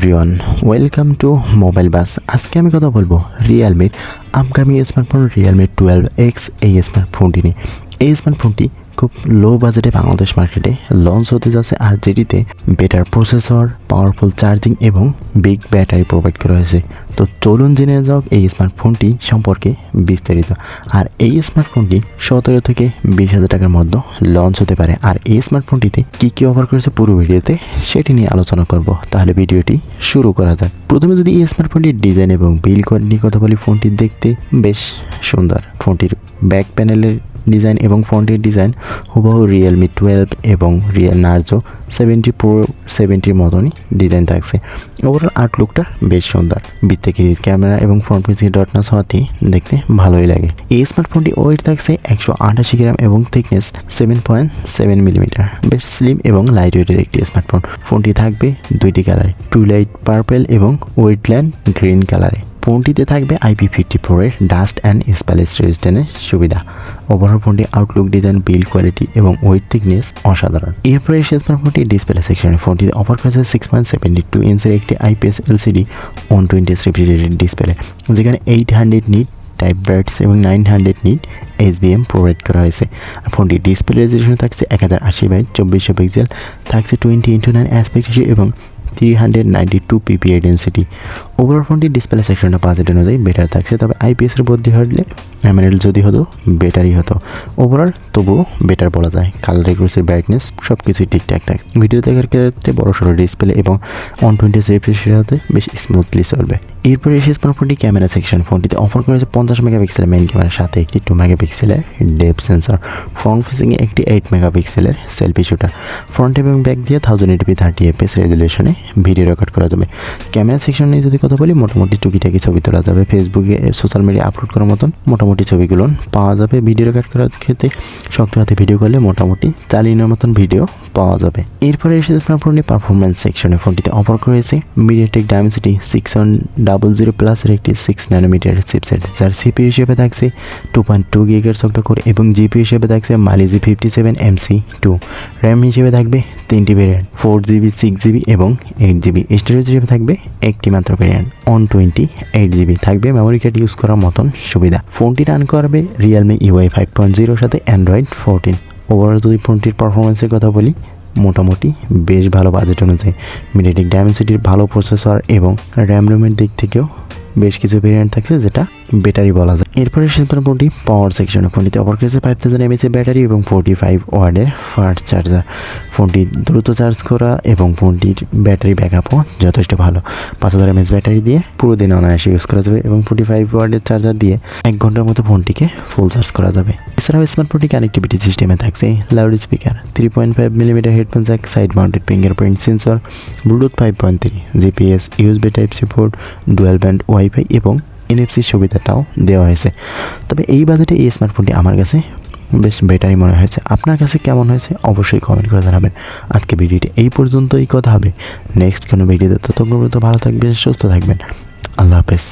Everyone, welcome to mobile bus. আজকে আমি কথা বলব রিয়েলমির upcoming smartphone Realme twelve X এই স্মার্টফোনটি নিয়ে। এই স্মার্টফোনটি খুব লো বাজেটে বাংলাদেশ মার্কেটে লঞ্চ হতে যাচ্ছে আর যেটিতে বেটার প্রসেসর পাওয়ারফুল চার্জিং এবং বিগ ব্যাটারি প্রোভাইড করা হয়েছে। তো চলুন জেনে যাওক এই স্মার্টফোনটি সম্পর্কে বিস্তারিত। আর এই স্মার্টফোনটি সতেরো থেকে বিশ হাজার টাকার মধ্যে লঞ্চ হতে পারে। আর এই স্মার্টফোনটিতে কী কী অফার করেছে পুরো ভিডিওতে সেটি নিয়ে আলোচনা করব। তাহলে ভিডিওটি শুরু করা যাক। প্রথমে যদি এই স্মার্টফোনটির ডিজাইন এবং বিল কোয়ালিটি কথা বলি ফোনটি দেখতে বেশ সুন্দর। ফোনটির ব্যাক প্যানেলের ডিজাইন এবং ফোনটির ডিজাইন হুবহু রিয়েলমি টুয়েলভ এবং রিয়েল নার্জো সেভেন্টি প্রো সেভেন্টির মতনই ডিজাইন থাকছে। ওভারঅল আর্ট লুকটা বেশ সুন্দর। বৃত্তাকির ক্যামেরা এবং ফ্রন্ট পেজ ডটনাস হওয়াতে দেখতে ভালোই লাগে। এই স্মার্টফোনটি ওয়েট থাকছে একশো আটাশি গ্রাম এবং thickness seven point seven millimetre বেশ স্লিম এবং লাইট ওয়েটের একটি স্মার্টফোন ফোনটি থাকবে দুইটি কালারে টু লাইট পার্পেল এবং ওয়েটল্যান্ড গ্রিন কালারে ফোনটিতে থাকবে আইপি ফিফটি ফোরের ডাস্ট অ্যান্ড স্প্যালেস রেজিস্ট্যান্টের সুবিধা। ওভারঅল ফোনটি আউটলুক ডিজাইন বিল্ড কোয়ালিটি এবং ওয়েট থিকনেস অসাধারণ। এরপরে এসে স্মার্টফোনটি ডিসপ্লে সেকশনে ফোনটিতে অফার করেছে সিক্স পয়েন্ট সেভেন্টি টু ইঞ্চের একটি IPS LCD one twenty refrigerated display যেখানে eight hundred nit type brightness এবং nine hundred nit HBM provide করা হয়েছে। ফোনটি ডিসপ্লে রেজলিউশন থাকছে এক হাজার আশি বাই চব্বিশশো পিক্সেল থাকছে টোয়েন্টি ইন্টু নাইন অ্যাসপেক্ট এবং three hundred ninety two PPI density overall ফোনটির ডিসপ্লে সেকশনটা বাজেট অনুযায়ী বেটার থাকছে, তবে আইপিএসের বদলি হলে এমএনএল যদি হতো বেটারই হতো। ওভারঅল তবুও বেটার বলা যায়। কালার রেগুলেসের ব্রাইটনেস সব কিছুই ঠিকঠাক থাকে। ভিডিও দেখার ক্ষেত্রে বড় সড়ো ডিসপ্লে এবং ওয়ান টোয়েন্টি রেফ্রিজারেটরে বেশ স্মুথলি চলবে। এরপরে এসে স্মার্টফোনটি ক্যামেরা সেকশন ফোনটিতে অফার করেছে পঞ্চাশ মেগাপিক্সেলের মেইন ক্যামেরার সাথে একটি টু মেগাপিক্সেলের ডেপ সেন্সর ফ্রন্ট ফেসিংয়ে একটি এইট মেগাপিক্সেলের সেলফি শুটার ফ্রন্ট এবং ব্যাক দিয়ে thousand eighty p thirty FS রেজুলেশনে video record করা যাবে। ক্যামেরা সেকশন নিয়ে যদি কথা বলি, মোটামুটি টুকিটাকি ছবি তোলা যাবে। ফেসবুকে সোশ্যাল মিডিয়া আপলোড করার মতন মোটামুটি ছবিগুলো পাওয়া যাবে। ভিডিও রেকর্ড করার ক্ষেত্রে শক্ত হাতে ভিডিও করলে মোটামুটি চালিয়ে নেওয়ার মতন ভিডিও পাওয়া যাবে। এরপরে এসে স্মার্টফোনটি পারফরমেন্স সেকশনে ফোনটিতে অফার করেছে MediaTek Dimensity six one double zero প্লাসের একটি সিক্স ন্যানোমিটার চিপসেট যার সিপি হিসেবে থাকছে টু পয়েন্ট টু গিগার করে এবং জিপি হিসেবে থাকছে Mali G fifty seven MC two RAM হিসেবে থাকবে তিনটি variant four GB six GB এবং এইট জিবি স্টোরেজ হিসেবে থাকবে একটি মাত্র variant on twenty eight GB থাকবে মেমোরি কার্ড ইউজ করার মতন সুবিধা। ফোনটি রান করবে রিয়েলমি ইউআই ফাইভ পয়েন্ট জিরোর সাথে অ্যান্ড্রয়েড ফোরটিন ওভারঅল যদি ফোনটির পারফরমেন্সের কথা বলি, মোটামুটি বেশ ভালো বাজেট অনুযায়ী। মিডিয়াটেক ডায়মেন্সিটির ভালো প্রসেসর এবং র্যাম রোমের দিক থেকেও বেশ কিছু ভেরিয়েন্ট থাকছে যেটা বেটারি বলা যায়। এরপরে ফোনটি পাওয়ার সেকশনে ফোনটিতে। অফার করেছে ফাইভ থাউজেন্ড এমএচ ব্যাটারি এবং ফোরটি ফাইভ ওয়ার্ডের ফাস্ট চার্জার ফোনটি দ্রুত চার্জ করা এবং ফোনটির ব্যাটারি ব্যাকআপও যথেষ্ট ভালো। পাঁচ হাজার এমএচ ব্যাটারি দিয়ে পুরো দিন অনায়াসে ইউজ করা যাবে এবং ফোর্টি ফাইভ ওয়ার্ডের চার্জার দিয়ে এক ঘণ্টার মতো ফোনটিকে ফুল চার্জ করা যাবে। এছাড়াও স্মার্টফোনটি কানেক্টিভিটি সিস্টেমে থাকছে loud speaker three point five millimetre headphone jack side mounted fingerprint sensor Bluetooth five point three GPS USB type C port dual band wifi এবং এনএফসি সুবিধাটাও দেওয়া হয়েছে। তবে এই বাজেটে এই স্মার্টফোনটি আমার কাছে বেশ বেটারই মনে হয়েছে। আপনার কাছে কেমন হয়েছে অবশ্যই কমেন্ট করে জানাবেন। আজকে ভিডিওটি এই পর্যন্তই, কথা হবে নেক্সট কোনো ভিডিওতে। ততক্ষণ পর্যন্ত ভালো থাকবেন, সুস্থ থাকবেন। আল্লাহ হাফেজ।